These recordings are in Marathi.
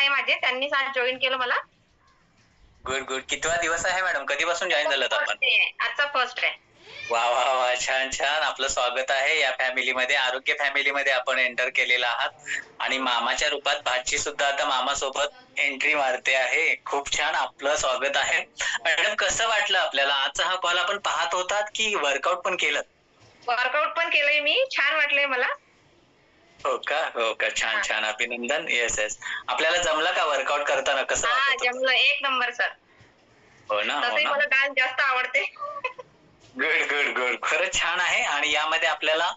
आहे माझे. त्यांनीच आज जॉईन केलं मला. Good good. कितवा दिवस आहे मॅडम? कधीपासून जॉईन झालात आपण. आजचा फर्स्ट आहे वा वा वा. छान छान. आपलं स्वागत आहे या फॅमिलीमध्ये आरोग्य फॅमिलीमध्ये आपण एंटर केलेला आहात. आणि मामाच्या रूपात भाची सुद्धा आता मामा सोबत एंट्री मारते आहे. खूप छान. आपलं स्वागत आहे. मॅडम कसं वाटलं आपल्याला? आजचा हा कॉल आपण पाहत होतात की वर्कआउट पण केलं? वर्कआउट पण केलंय मी. छान वाटलंय मला. हो का? हो का? छान. छान. अभिनंदन. येस येस आपल्याला जमलं का वर्कआउट करताना? कसं हा वाटत होतं? जमलं. एक नंबर सर हो ना हो तसंही ना. मला डान्स जास्त आवडते. गुड गुड गुड खरंच छान आहे. आणि यामध्ये आपल्याला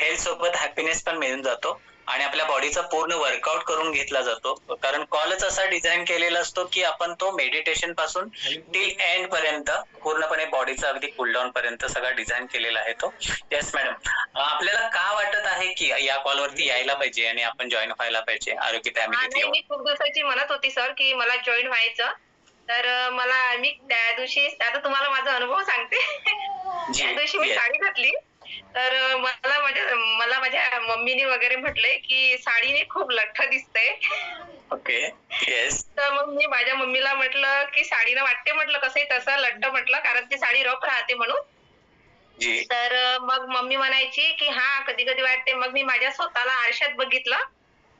हेल्थ सोबत हॅपीनेस पण मिळून जातो. आणि आपल्या बॉडीचा पूर्ण वर्कआउट करून घेतला जातो. कारण कॉलच असा डिझाईन केलेला असतो की आपण तो मेडिटेशनपासून टिल एंड पर्यंत पूर्णपणे बॉडीचा अगदी कूलडाऊन पर्यंत सगळा डिझाईन केलेला आहे तो. येस मॅडम आपल्याला का वाटत आहे की या कॉलवरती यायला पाहिजे आणि आपण जॉईन व्हायला पाहिजे? आरोग्य मी खूप दिवसाची म्हणत होती सर की मला जॉईन व्हायचं. तर मला मी त्या दिवशी आता तुम्हाला माझा अनुभव सांगते. त्या दिवशी मी. साडी घातली. तर मला माझ्या मला माझ्या मम्मीने वगैरे म्हटले की साडीने खूप लठ्ठ दिसते ओके येस तर मग मी माझ्या मम्मीला म्हटलं की साडीनं वाटते म्हटलं कसंही तसं लट्ट म्हटलं कारण ती साडी रफ राहते म्हणून. जी. तर मग मम्मी म्हणायची की हा कधी कधी वाटते मग मी माझ्या स्वतःला आरशात बघितलं.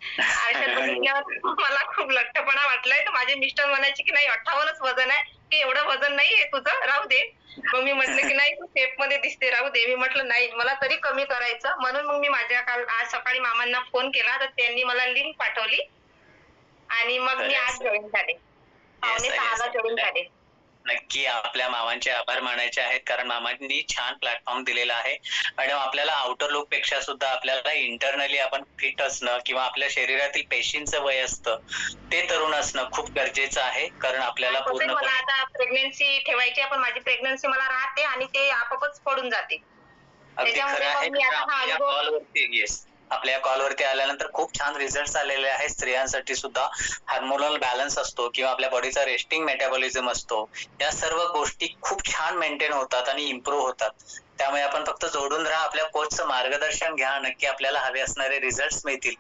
आरशात बघितल्यावर मला खूप लठ्ठपणा वाटलाय. तर माझे मिस्टर म्हणायचे की नाही अठ्ठावन्नच वजन आहे. की एवढं वजन नाही आहे तुझं. राहू दे. मग मी म्हटलं की नाही तू शेपमध्ये दिसते. राहू दे. मी म्हटलं नाही मला तरी कमी करायचं. म्हणून मग मी माझ्या काल आज सकाळी मामांना फोन केला. तर त्यांनी मला लिंक पाठवली. आणि मग मी आज जॉईन झाले. पावणे सहाला. जॉईन झाले. नक्की आपल्या मामांचे आभार मानायचे आहेत. कारण मामांनी छान प्लॅटफॉर्म दिलेला आहे. मॅडम आपल्याला आउटर लुकपेक्षा सुद्धा आपल्याला इंटरनली आपण फिट असणं किंवा आपल्या शरीरातील पेशींचं वय असतं ते तरुण असणं खूप गरजेचं आहे. कारण आपल्याला तसंही मला आता प्रेग्नन्सी ठेवायची आहे पण माझी प्रेग्नन्सी मला राहते आणि ते आपोआपच पडून जाते. अगदी खरं आहे. आपल्या कॉलवरती आल्यानंतर खूप छान रिझल्ट आलेले आहेत स्त्रियांसाठी सुद्धा. हार्मोनल बॅलन्स असतो किंवा आपल्या बॉडीचा रेस्टिंग मेटाबॉलिझम असतो. या सर्व गोष्टी खूप छान मेंटेन होतात आणि इम्प्रूव्ह होतात. त्यामुळे आपण फक्त जोडून राहा आपल्या कोचचं मार्गदर्शन घ्या नक्की आपल्याला हवे असणारे रिझल्ट मिळतील.